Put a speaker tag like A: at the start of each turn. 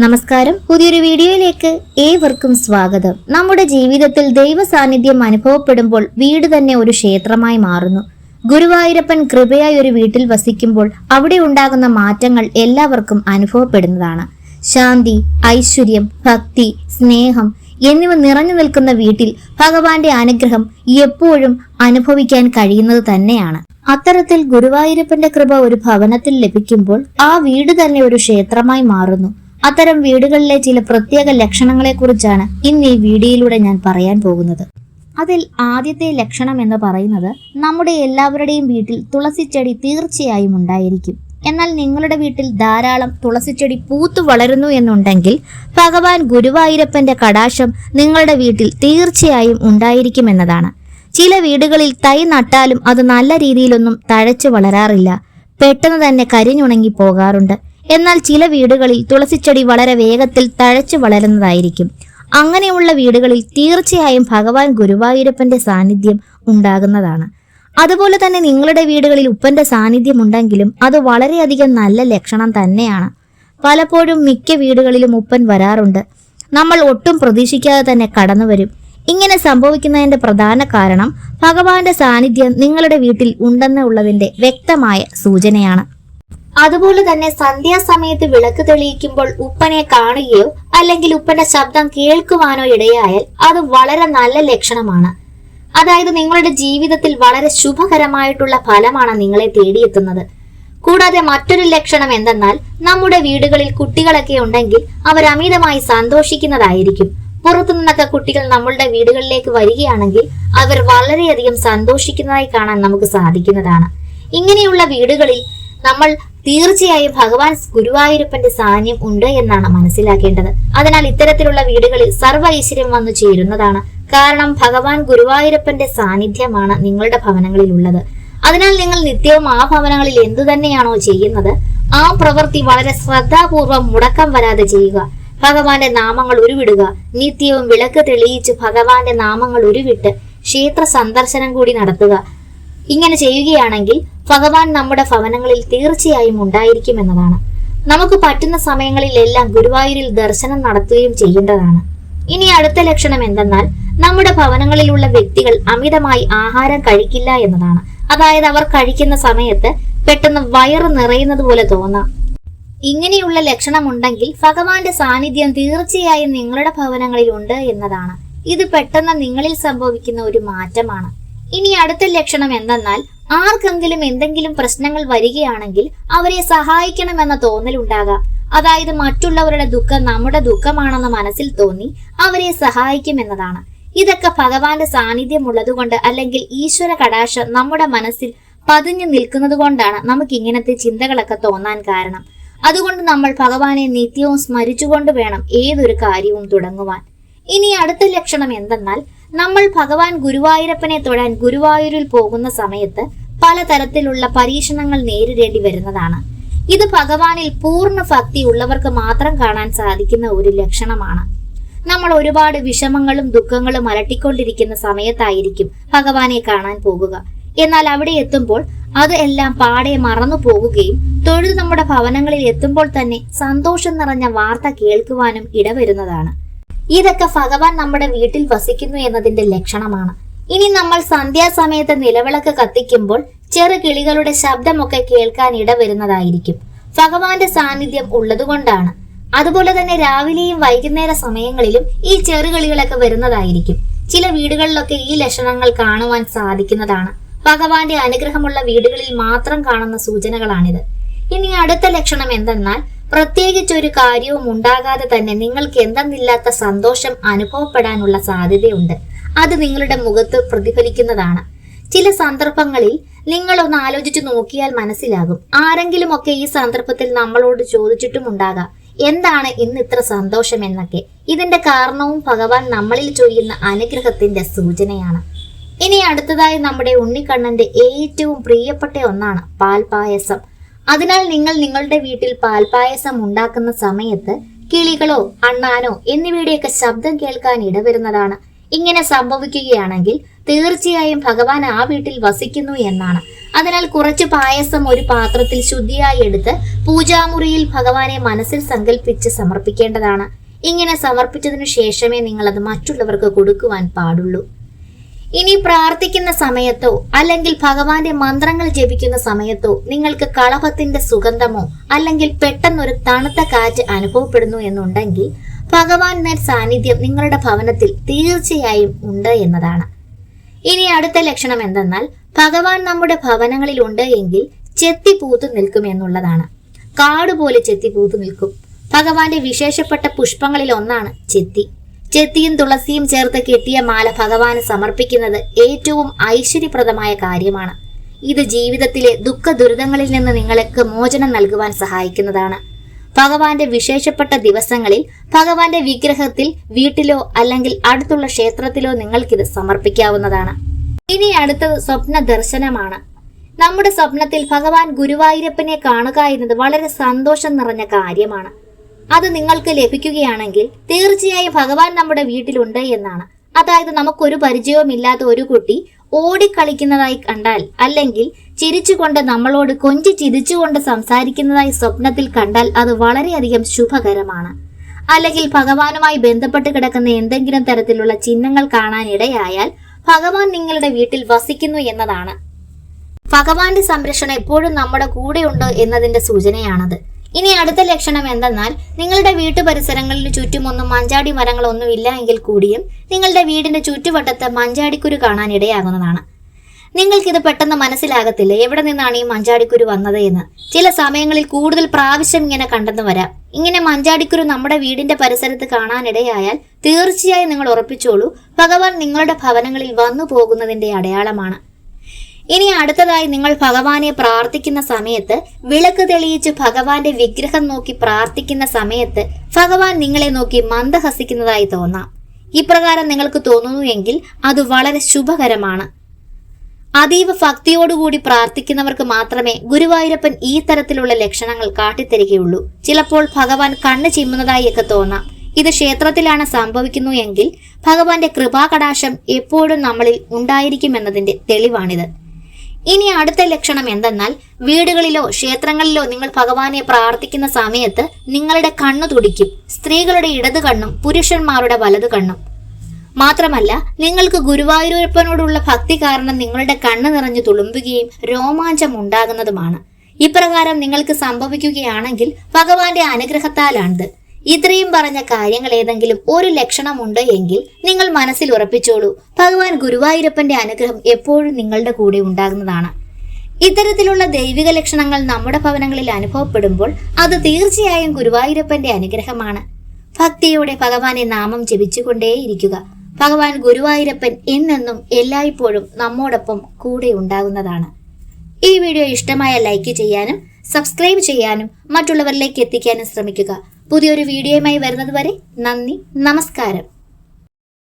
A: നമസ്കാരം. പുതിയൊരു വീഡിയോയിലേക്ക് ഏവർക്കും സ്വാഗതം. നമ്മുടെ ജീവിതത്തിൽ ദൈവ സാന്നിധ്യം അനുഭവപ്പെടുമ്പോൾ വീട് തന്നെ ഒരു ക്ഷേത്രമായി മാറുന്നു. ഗുരുവായൂരപ്പൻ കൃപയായി ഒരു വീട്ടിൽ വസിക്കുമ്പോൾ അവിടെ ഉണ്ടാകുന്ന മാറ്റങ്ങൾ എല്ലാവർക്കും അനുഭവപ്പെടുന്നതാണ്. ശാന്തി ഐശ്വര്യം ഭക്തി സ്നേഹം എന്നിവ നിറഞ്ഞു നിൽക്കുന്ന വീട്ടിൽ ഭഗവാന്റെ അനുഗ്രഹം എപ്പോഴും അനുഭവിക്കാൻ കഴിയുന്നത് തന്നെയാണ്. അത്തരത്തിൽ ഗുരുവായൂരപ്പന്റെ കൃപ ഒരു ഭവനത്തിൽ ലഭിക്കുമ്പോൾ ആ വീട് തന്നെ ഒരു ക്ഷേത്രമായി മാറുന്നു. അത്തരം വീടുകളിലെ ചില പ്രത്യേക ലക്ഷണങ്ങളെക്കുറിച്ചാണ് ഇന്ന് ഈ വീഡിയോയിലൂടെ ഞാൻ പറയാൻ പോകുന്നത്. അതിൽ ആദ്യത്തെ ലക്ഷണം എന്ന് പറയുന്നത് നമ്മുടെ എല്ലാവരുടെയും വീട്ടിൽ തുളസിച്ചെടി തീർച്ചയായും ഉണ്ടായിരിക്കും. എന്നാൽ നിങ്ങളുടെ വീട്ടിൽ ധാരാളം തുളസിച്ചെടി പൂത്തു വളരുന്നു എന്നുണ്ടെങ്കിൽ ഭഗവാൻ ഗുരുവായൂരപ്പന്റെ കടാശം നിങ്ങളുടെ വീട്ടിൽ തീർച്ചയായും ഉണ്ടായിരിക്കുമെന്നതാണ് ചില വീടുകളിൽ തൈ നട്ടാലും അത് നല്ല രീതിയിലൊന്നും തഴച്ചു വളരാറില്ല. പെട്ടെന്ന് തന്നെ കരിഞ്ഞുണങ്ങി പോകാറുണ്ട്. എന്നാൽ ചില വീടുകളിൽ തുളസിച്ചെടി വളരെ വേഗത്തിൽ തഴച്ചു വളരുന്നതായിരിക്കും. അങ്ങനെയുള്ള വീടുകളിൽ തീർച്ചയായും ഭഗവാൻ ഗുരുവായൂരപ്പന്റെ സാന്നിധ്യം ഉണ്ടാകുന്നതാണ്. അതുപോലെ തന്നെ നിങ്ങളുടെ വീടുകളിൽ ഉപ്പന്റെ സാന്നിധ്യം ഉണ്ടെങ്കിലും അത് വളരെയധികം നല്ല ലക്ഷണം തന്നെയാണ്. പലപ്പോഴും മിക്ക വീടുകളിലും ഉപ്പൻ വരാറുണ്ട്. നമ്മൾ ഒട്ടും പ്രതീക്ഷിക്കാതെ തന്നെ കടന്നു വരും. ഇങ്ങനെ സംഭവിക്കുന്നതിന്റെ പ്രധാന കാരണം ഭഗവാന്റെ സാന്നിധ്യം നിങ്ങളുടെ വീട്ടിൽ ഉണ്ടെന്നുള്ളതിന്റെ വ്യക്തമായ സൂചനയാണ്. അതുപോലെ തന്നെ സന്ധ്യാസമയത്ത് വിളക്ക് തെളിയിക്കുമ്പോൾ ഉപ്പനെ കാണുകയോ അല്ലെങ്കിൽ ഉപ്പന്റെ ശബ്ദം കേൾക്കുവാനോ ഇടയായാൽ അത് വളരെ നല്ല ലക്ഷണമാണ്. അതായത് നിങ്ങളുടെ ജീവിതത്തിൽ വളരെ ശുഭകരമായിട്ടുള്ള ഫലമാണ് നിങ്ങളെ തേടിയെത്തുന്നത്. കൂടാതെ മറ്റൊരു ലക്ഷണം എന്തെന്നാൽ നമ്മുടെ വീടുകളിൽ കുട്ടികളൊക്കെ ഉണ്ടെങ്കിൽ അവർ അമിതമായി സന്തോഷിക്കുന്നതായിരിക്കും. പുറത്തു നിന്നൊക്കെ കുട്ടികൾ നമ്മളുടെ വീടുകളിലേക്ക് വരികയാണെങ്കിൽ അവർ വളരെയധികം സന്തോഷിക്കുന്നതായി കാണാൻ നമുക്ക് സാധിക്കുന്നതാണ്. ഇങ്ങനെയുള്ള വീടുകളിൽ നമ്മൾ തീർച്ചയായും ഭഗവാൻ ഗുരുവായൂരപ്പന്റെ സാന്നിധ്യം ഉണ്ട് എന്നാണ് മനസ്സിലാക്കേണ്ടത്. അതിനാൽ ഇത്തരത്തിലുള്ള വീടുകളിൽ സർവ ഐശ്വര്യം വന്നു ചേരുന്നതാണ്. കാരണം ഭഗവാൻ ഗുരുവായൂരപ്പന്റെ സാന്നിധ്യമാണ് നിങ്ങളുടെ ഭവനങ്ങളിൽ ഉള്ളത് അതിനാൽ നിങ്ങൾ നിത്യവും ആ ഭവനങ്ങളിൽ എന്തു തന്നെയാണോ ചെയ്യുന്നത് ആ പ്രവൃത്തി വളരെ ശ്രദ്ധാപൂർവം മുടക്കം വരാതെ ചെയ്യുക. ഭഗവാന്റെ നാമങ്ങൾ ഉരുവിടുക. നിത്യവും വിളക്ക് തെളിയിച്ച് ഭഗവാന്റെ നാമങ്ങൾ ഉരുവിട്ട് ക്ഷേത്ര സന്ദർശനം കൂടി നടത്തുക. ഇങ്ങനെ ചെയ്യുകയാണെങ്കിൽ ഭഗവാൻ നമ്മുടെ ഭവനങ്ങളിൽ തീർച്ചയായും ഉണ്ടായിരിക്കുമെന്നതാണ്. നമുക്ക് പറ്റുന്ന സമയങ്ങളിലെല്ലാം ഗുരുവായൂരിൽ ദർശനം നടത്തുകയും ചെയ്യേണ്ടതാണ്. ഇനി അടുത്ത ലക്ഷണം എന്തെന്നാൽ നമ്മുടെ ഭവനങ്ങളിലുള്ള വ്യക്തികൾ അമിതമായി ആഹാരം കഴിക്കില്ല എന്നതാണ്. അതായത് അവർ കഴിക്കുന്ന സമയത്ത് പെട്ടെന്ന് വയറ് നിറയുന്നത് പോലെ തോന്നാം. ഇങ്ങനെയുള്ള ലക്ഷണമുണ്ടെങ്കിൽ ഭഗവാന്റെ സാന്നിധ്യം തീർച്ചയായും നിങ്ങളുടെ ഭവനങ്ങളിൽ ഉണ്ട് എന്നതാണ്. ഇത് പെട്ടെന്ന് നിങ്ങളിൽ സംഭവിക്കുന്ന ഒരു മാറ്റമാണ്. ഇനി അടുത്ത ലക്ഷണം എന്തെന്നാൽ ആർക്കെങ്കിലും എന്തെങ്കിലും പ്രശ്നങ്ങൾ വരികയാണെങ്കിൽ അവരെ സഹായിക്കണമെന്ന തോന്നലുണ്ടാകാം അതായത് മറ്റുള്ളവരുടെ ദുഃഖം നമ്മുടെ ദുഃഖമാണെന്ന് മനസ്സിൽ തോന്നി അവരെ സഹായിക്കുമെന്നതാണ് ഇതൊക്കെ ഭഗവാന്റെ സാന്നിധ്യം ഉള്ളതുകൊണ്ട് അല്ലെങ്കിൽ ഈശ്വര കടാശം നമ്മുടെ മനസ്സിൽ പതിഞ്ഞു നിൽക്കുന്നത് കൊണ്ടാണ് നമുക്ക് ഇങ്ങനത്തെ ചിന്തകളൊക്കെ തോന്നാൻ കാരണം. അതുകൊണ്ട് നമ്മൾ ഭഗവാനെ നിത്യവും സ്മരിച്ചുകൊണ്ട് വേണം ഏതൊരു കാര്യവും തുടങ്ങുവാൻ. ഇനി അടുത്ത ലക്ഷണം എന്തെന്നാൽ നമ്മൾ ഭഗവാൻ ഗുരുവായൂരപ്പനെ തൊഴാൻ ഗുരുവായൂരിൽ പോകുന്ന സമയത്ത് പലതരത്തിലുള്ള പരീക്ഷണങ്ങൾ നേരിടേണ്ടി വരുന്നതാണ്. ഇത് ഭഗവാനിൽ പൂർണ ഭക്തി ഉള്ളവർക്ക് മാത്രം കാണാൻ സാധിക്കുന്ന ഒരു ലക്ഷണമാണ്. നമ്മൾ ഒരുപാട് വിഷമങ്ങളും ദുഃഖങ്ങളും അലട്ടിക്കൊണ്ടിരിക്കുന്ന സമയത്തായിരിക്കും ഭഗവാനെ കാണാൻ പോകുക. എന്നാൽ അവിടെ എത്തുമ്പോൾ അത് എല്ലാം പാടെ മറന്നു പോകുകയും തൊഴുത് നമ്മുടെ ഭവനങ്ങളിൽ എത്തുമ്പോൾ തന്നെ സന്തോഷം നിറഞ്ഞ വാർത്ത കേൾക്കുവാനും ഇടവരുന്നതാണ്. ഇതൊക്കെ ഭഗവാൻ നമ്മുടെ വീട്ടിൽ വസിക്കുന്നു എന്നതിന്റെ ലക്ഷണമാണ്. ഇനി നമ്മൾ സന്ധ്യാസമയത്ത് നിലവിളക്ക് കത്തിക്കുമ്പോൾ ചെറു കിളികളുടെ ശബ്ദമൊക്കെ കേൾക്കാൻ ഇടവരുന്നതായിരിക്കും. ഭഗവാന്റെ സാന്നിധ്യം ഉള്ളതുകൊണ്ടാണ്. അതുപോലെ തന്നെ രാവിലെയും വൈകുന്നേര സമയങ്ങളിലും ഈ ചെറു കിളികളൊക്കെ വരുന്നതായിരിക്കും. ചില വീടുകളിലൊക്കെ ഈ ലക്ഷണങ്ങൾ കാണുവാൻ സാധിക്കുന്നതാണ്. ഭഗവാന്റെ അനുഗ്രഹമുള്ള വീടുകളിൽ മാത്രം കാണുന്ന സൂചനകളാണിത്. ഇനി അടുത്ത ലക്ഷണം എന്തെന്നാൽ പ്രത്യേകിച്ച് ഒരു കാര്യവും ഉണ്ടാകാതെ തന്നെ നിങ്ങൾക്ക് എന്തെന്നില്ലാത്ത സന്തോഷം അനുഭവപ്പെടാനുള്ള സാധ്യതയുണ്ട്. അത് നിങ്ങളുടെ മുഖത്ത് പ്രതിഫലിക്കുന്നതാണ്. ചില സന്ദർഭങ്ങളിൽ നിങ്ങൾ ഒന്ന് ആലോചിച്ചു നോക്കിയാൽ മനസ്സിലാകും. ആരെങ്കിലും ഒക്കെ ഈ സന്ദർഭത്തിൽ നമ്മളോട് ചോദിച്ചിട്ടും ഉണ്ടാകാം. എന്താണ് ഇന്ന് ഇത്ര സന്തോഷം എന്നൊക്കെ. ഇതിന്റെ കാരണവും ഭഗവാൻ നമ്മളിൽ ചൊയ്യുന്ന അനുഗ്രഹത്തിന്റെ സൂചനയാണ്. ഇനി അടുത്തതായി നമ്മുടെ ഉണ്ണിക്കണ്ണന്റെ ഏറ്റവും പ്രിയപ്പെട്ട ഒന്നാണ് പാൽപായസം. അതിനാൽ നിങ്ങൾ നിങ്ങളുടെ വീട്ടിൽ പാൽപായസം ഉണ്ടാക്കുന്ന സമയത്ത് കിളികളോ അണ്ണാനോ എന്നിവയുടെയൊക്കെ ശബ്ദം കേൾക്കാൻ ഇടവരുന്നതാണ്. ഇങ്ങനെ സംഭവിക്കുകയാണെങ്കിൽ തീർച്ചയായും ഭഗവാൻ ആ വീട്ടിൽ വസിക്കുന്നു എന്നാണ്. അതിനാൽ കുറച്ച് പായസം ഒരു പാത്രത്തിൽ ശുദ്ധിയായി എടുത്ത് പൂജാമുറിയിൽ ഭഗവാനെ മനസ്സിൽ സങ്കല്പിച്ച് സമർപ്പിക്കേണ്ടതാണ്. ഇങ്ങനെ സമർപ്പിച്ചതിനു ശേഷമേ നിങ്ങൾ അത് മറ്റുള്ളവർക്ക് കൊടുക്കുവാൻ പാടുള്ളൂ. ഇനി പ്രാർത്ഥിക്കുന്ന സമയത്തോ അല്ലെങ്കിൽ ഭഗവാന്റെ മന്ത്രങ്ങൾ ജപിക്കുന്ന സമയത്തോ നിങ്ങൾക്ക് കളഭത്തിന്റെ സുഗന്ധമോ അല്ലെങ്കിൽ പെട്ടെന്നൊരു തണുത്ത കാറ്റ് അനുഭവപ്പെടുന്നു എന്നുണ്ടെങ്കിൽ ഭഗവാൻ നേർ സാന്നിധ്യം നിങ്ങളുടെ ഭവനത്തിൽ തീർച്ചയായും ഉണ്ട് എന്നതാണ്. ഇനി അടുത്ത ലക്ഷണം എന്തെന്നാൽ ഭഗവാൻ നമ്മുടെ ഭവനങ്ങളിൽ ഉണ്ട് എങ്കിൽ ചെത്തി പൂത്തു നിൽക്കും എന്നുള്ളതാണ്. കാട് പോലെ ചെത്തി പൂത്തു നിൽക്കും. ഭഗവാന്റെ വിശേഷപ്പെട്ട പുഷ്പങ്ങളിൽ ഒന്നാണ് ചെത്തി. ചെത്തിയും തുളസിയും ചേർത്ത് കെട്ടിയ മാല ഭഗവാന് സമർപ്പിക്കുന്നത് ഏറ്റവും ഐശ്വര്യപ്രദമായ കാര്യമാണ്. ഇത് ജീവിതത്തിലെ ദുഃഖ ദുരിതങ്ങളിൽ നിന്ന് നിങ്ങൾക്ക് മോചനം നൽകുവാൻ സഹായിക്കുന്നതാണ്. ഭഗവാന്റെ വിശേഷപ്പെട്ട ദിവസങ്ങളിൽ ഭഗവാന്റെ വിഗ്രഹത്തിൽ വീട്ടിലോ അല്ലെങ്കിൽ അടുത്തുള്ള ക്ഷേത്രത്തിലോ നിങ്ങൾക്കിത് സമർപ്പിക്കാവുന്നതാണ്. ഇനി അടുത്തത് സ്വപ്ന ദർശനമാണ്. നമ്മുടെ സ്വപ്നത്തിൽ ഭഗവാൻ ഗുരുവായൂരപ്പനെ കാണുക എന്നത് വളരെ സന്തോഷം നിറഞ്ഞ കാര്യമാണ്. അത് നിങ്ങൾക്ക് ലഭിക്കുകയാണെങ്കിൽ തീർച്ചയായും ഭഗവാൻ നമ്മുടെ വീട്ടിലുണ്ട് എന്നാണ്. അതായത് നമുക്കൊരു പരിചയവുമില്ലാത്ത ഒരു കുട്ടി ഓടിക്കളിക്കുന്നതായി കണ്ടാൽ അല്ലെങ്കിൽ ചിരിച്ചുകൊണ്ട് നമ്മളോട് കൊഞ്ചി ചിരിച്ചുകൊണ്ട് സംസാരിക്കുന്നതായി സ്വപ്നത്തിൽ കണ്ടാൽ അത് വളരെയധികം ശുഭകരമാണ്. അല്ലെങ്കിൽ ഭഗവാനുമായി ബന്ധപ്പെട്ട് കിടക്കുന്ന എന്തെങ്കിലും തരത്തിലുള്ള ചിഹ്നങ്ങൾ കാണാനിടയായാൽ ഭഗവാൻ നിങ്ങളുടെ വീട്ടിൽ വസിക്കുന്നു എന്നതാണ്. ഭഗവാന്റെ സംരക്ഷണം എപ്പോഴും നമ്മുടെ കൂടെയുണ്ട് എന്നതിന്റെ സൂചനയാണത്. ഇനി അടുത്ത ലക്ഷണം എന്തെന്നാൽ നിങ്ങളുടെ വീട്ടു പരിസരങ്ങളിൽ ചുറ്റുമൊന്നും മഞ്ചാടി മരങ്ങളൊന്നും ഇല്ല എങ്കിൽ കൂടിയും നിങ്ങളുടെ വീടിന്റെ ചുറ്റുവട്ടത്ത് മഞ്ചാടിക്കുരു കാണാൻ ഇടയാകുന്നതാണ്. നിങ്ങൾക്കിത് പെട്ടെന്ന് മനസ്സിലാകത്തില്ല എവിടെ നിന്നാണ് ഈ മഞ്ചാടിക്കുരു വന്നത് എന്ന്? ചില സമയങ്ങളിൽ കൂടുതൽ പ്രാവശ്യം ഇങ്ങനെ കണ്ടെന്ന് വരാം. ഇങ്ങനെ മഞ്ചാടിക്കുരു നമ്മുടെ വീടിന്റെ പരിസരത്ത് കാണാനിടയായാൽ തീർച്ചയായും നിങ്ങൾ ഉറപ്പിച്ചോളൂ ഭഗവാൻ നിങ്ങളുടെ ഭവനങ്ങളിൽ വന്നു പോകുന്നതിന്റെ അടയാളമാണ്. ഇനി അടുത്തതായി നിങ്ങൾ ഭഗവാനെ പ്രാർത്ഥിക്കുന്ന സമയത്ത് വിളക്ക് തെളിയിച്ച് ഭഗവാന്റെ വിഗ്രഹം നോക്കി പ്രാർത്ഥിക്കുന്ന സമയത്ത് ഭഗവാൻ നിങ്ങളെ നോക്കി മന്ദഹസിക്കുന്നതായി തോന്നാം. ഇപ്രകാരം നിങ്ങൾക്ക് തോന്നുന്നു എങ്കിൽ അത് വളരെ ശുഭകരമാണ്. അതീവ ഭക്തിയോടുകൂടി പ്രാർത്ഥിക്കുന്നവർക്ക് മാത്രമേ ഗുരുവായൂരപ്പൻ ഈ തരത്തിലുള്ള ലക്ഷണങ്ങൾ കാട്ടിത്തരികയുള്ളൂ. ചിലപ്പോൾ ഭഗവാൻ കണ്ണ് ചിമ്മുന്നതായൊക്കെ തോന്നാം. ഇത് ക്ഷേത്രത്തിലാണ് സംഭവിക്കുന്നു എങ്കിൽ ഭഗവാന്റെ കൃപാകടാശം എപ്പോഴും നമ്മളിൽ ഉണ്ടായിരിക്കുമെന്നതിന്റെ തെളിവാണിത്. ഇനി അടുത്ത ലക്ഷണം എന്തെന്നാൽ വീടുകളിലോ ക്ഷേത്രങ്ങളിലോ നിങ്ങൾ ഭഗവാനെ പ്രാർത്ഥിക്കുന്ന സമയത്ത് നിങ്ങളുടെ കണ്ണു തുടിക്കും. സ്ത്രീകളുടെ ഇടത് കണ്ണും പുരുഷന്മാരുടെ വലത് കണ്ണും. മാത്രമല്ല നിങ്ങൾക്ക് ഗുരുവായൂരപ്പനോടുള്ള ഭക്തി കാരണം നിങ്ങളുടെ കണ്ണ് നിറഞ്ഞു തുളുമ്പുകയും രോമാഞ്ചം ഉണ്ടാകുന്നതുമാണ്. ഇപ്രകാരം നിങ്ങൾക്ക് സംഭവിക്കുകയാണെങ്കിൽ ഭഗവാന്റെ അനുഗ്രഹത്താലാണിത്. ഇത്രയും പറഞ്ഞ കാര്യങ്ങൾ ഏതെങ്കിലും ഒരു ലക്ഷണമുണ്ട് എങ്കിൽ നിങ്ങൾ മനസ്സിൽ ഉറപ്പിച്ചോളൂ. ഭഗവാൻ ഗുരുവായൂരപ്പന്റെ അനുഗ്രഹം എപ്പോഴും നിങ്ങളുടെ കൂടെ ഉണ്ടാകുന്നതാണ്. ഇത്തരത്തിലുള്ള ദൈവിക ലക്ഷണങ്ങൾ നമ്മുടെ ഭവനങ്ങളിൽ അനുഭവപ്പെടുമ്പോൾ അത് തീർച്ചയായും ഗുരുവായൂരപ്പന്റെ അനുഗ്രഹമാണ്. ഭക്തിയോടെ ഭഗവാനെ നാമം ജപിച്ചുകൊണ്ടേയിരിക്കുക. ഭഗവാൻ ഗുരുവായൂരപ്പൻ എന്നെന്നും എല്ലായ്പ്പോഴും നമ്മോടൊപ്പം കൂടെ ഉണ്ടാകുന്നതാണ്. ഈ വീഡിയോ ഇഷ്ടമായ ലൈക്ക് ചെയ്യാനും സബ്സ്ക്രൈബ് ചെയ്യാനും മറ്റുള്ളവരിലേക്ക് എത്തിക്കാനും ശ്രമിക്കുക. പുതിയൊരു വീഡിയോയുമായി വരുന്നത് വരെ നന്ദി നമസ്കാരം.